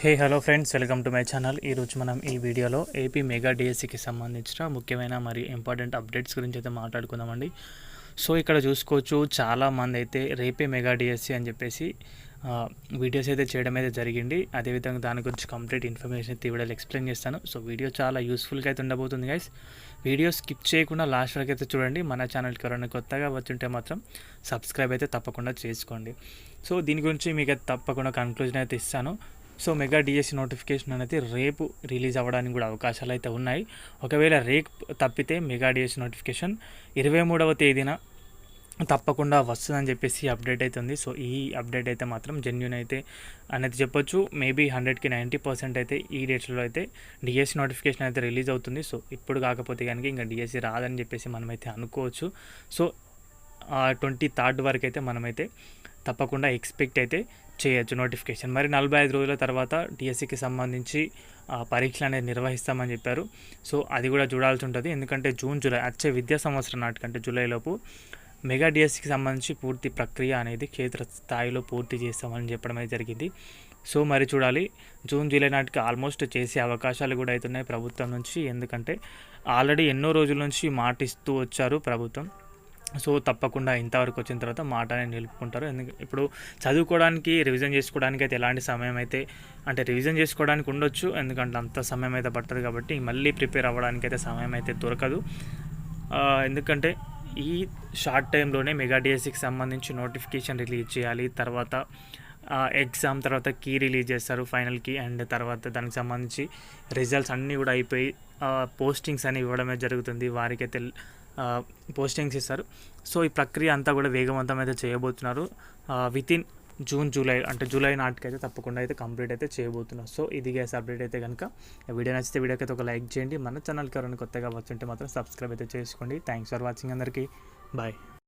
Hey hello friends welcome to my channel ఈరోజు మనం ఈ వీడియోలో ఏపీ మెగా డిఎస్సికి సంబంధించిన ముఖ్యమైన మరియు ఇంపార్టెంట్ అప్డేట్స్ గురించి అయితే మాట్లాడుకుందామండి. సో ఇక్కడ చూసుకోవచ్చు చాలా మంది అయితే రేపే మెగా డిఎస్సి అని చెప్పేసి వీడియోస్ అయితే చేయడం అయితే జరిగింది. అదేవిధంగా దాని గురించి కంప్లీట్ ఇన్ఫర్మేషన్ అయితే వీడియోలో ఎక్స్ప్లెయిన్ చేస్తాను. సో వీడియో చాలా యూస్ఫుల్గా అయితే ఉండబోతుంది గైస్ వీడియో స్కిప్ చేయకుండా లాస్ట్ వరకు అయితే చూడండి. మన ఛానల్కి ఎవరైనా కొత్తగా వచ్చుంటే మాత్రం సబ్స్క్రైబ్ అయితే తప్పకుండా చేసుకోండి. సో దీని గురించి మీకు తప్పకుండా కన్క్లూజన్ అయితే ఇస్తాను. సో మెగా డిఎస్సి నోటిఫికేషన్ అనేది రేపు రిలీజ్ అవ్వడానికి కూడా అవకాశాలు అయితే ఉన్నాయి. ఒకవేళ రేపు తప్పితే మెగా డిఎస్సి నోటిఫికేషన్ ఇరవై మూడవ తేదీన తప్పకుండా వస్తుందని చెప్పేసి అప్డేట్ అయితే ఉంది. సో ఈ అప్డేట్ అయితే మాత్రం జెన్యున్ అయితే అనేది చెప్పొచ్చు. మేబీ హండ్రెడ్కి నైంటీ పర్సెంట్ అయితే ఈ డేట్స్లో అయితే డిఎస్సి నోటిఫికేషన్ అయితే రిలీజ్ అవుతుంది. సో ఇప్పుడు కాకపోతే కనుక ఇంకా డిఎస్సి రాదని చెప్పేసి మనమైతే అనుకోవచ్చు. సో ట్వంటీ థర్డ్ వరకు అయితే మనమైతే తప్పకుండా ఎక్స్పెక్ట్ అయితే చేయొచ్చు నోటిఫికేషన్. మరి నలభై ఐదు రోజుల తర్వాత టీఎస్సీకి సంబంధించి ఆ, పరీక్షలు అనేది నిర్వహిస్తామని చెప్పారు. సో అది కూడా చూడాల్సి ఉంటుంది. ఎందుకంటే జూన్ జూలై వచ్చే విద్యా సంవత్సరం నాటికంటే జూలైలోపు మెగా డిఎస్సికి సంబంధించి పూర్తి ప్రక్రియ అనేది క్షేత్ర స్థాయిలో పూర్తి చేస్తామని చెప్పడం అయితే జరిగింది. సో మరి చూడాలి. జూన్ జూలై నాటికి ఆల్మోస్ట్ చేసే అవకాశాలు కూడా అవుతున్నాయి ప్రభుత్వం నుంచి. ఎందుకంటే ఆల్రెడీ ఎన్నో రోజుల నుంచి మాటిస్తూ వచ్చారు ప్రభుత్వం. సో తప్పకుండా ఇంతవరకు వచ్చిన తర్వాత మాటనే నిలుపుకుంటారు. ఎందుకు ఇప్పుడు చదువుకోవడానికి రివిజన్ చేసుకోవడానికి అయితే ఎలాంటి సమయం అయితే అంటే రివిజన్ చేసుకోవడానికి ఉండొచ్చు. ఎందుకంటే అంత సమయం అయితే పట్టదు కాబట్టి మళ్ళీ ప్రిపేర్ అవ్వడానికి అయితే సమయం అయితే దొరకదు. ఎందుకంటే ఈ షార్ట్ టైంలోనే మెగా డిఎస్సికి సంబంధించి నోటిఫికేషన్ రిలీజ్ చేయాలి. తర్వాత ఎగ్జామ్ తర్వాత కీ రిలీజ్ చేస్తారు ఫైనల్ కీ అండ్ తర్వాత దానికి సంబంధించి రిజల్ట్స్ అన్నీ కూడా అయిపోయి పోస్టింగ్స్ అనేవి ఇవ్వడమే జరుగుతుంది. వారికైతే పోస్టింగ్స్ ఇస్తారు. సో ఈ ప్రక్రియ అంతా కూడా వేగవంతం అయితే చేయబోతున్నారు. విత్ ఇన్ జూన్ జూలై అంటే జూలై నాటికైతే తప్పకుండా అయితే కంప్లీట్ అయితే చేయబోతున్నారు. సో ఇది గ్యాస్ అప్డేట్ అయితే కనుక వీడియో నచ్చితే వీడియోకి అయితే ఒక లైక్ చేయండి. మన ఛానల్కి ఎవరైనా కొత్తగా వచ్చుంటే మాత్రం సబ్స్క్రైబ్ అయితే చేసుకోండి. థ్యాంక్స్ ఫర్ వాచింగ్ అందరికీ. బాయ్.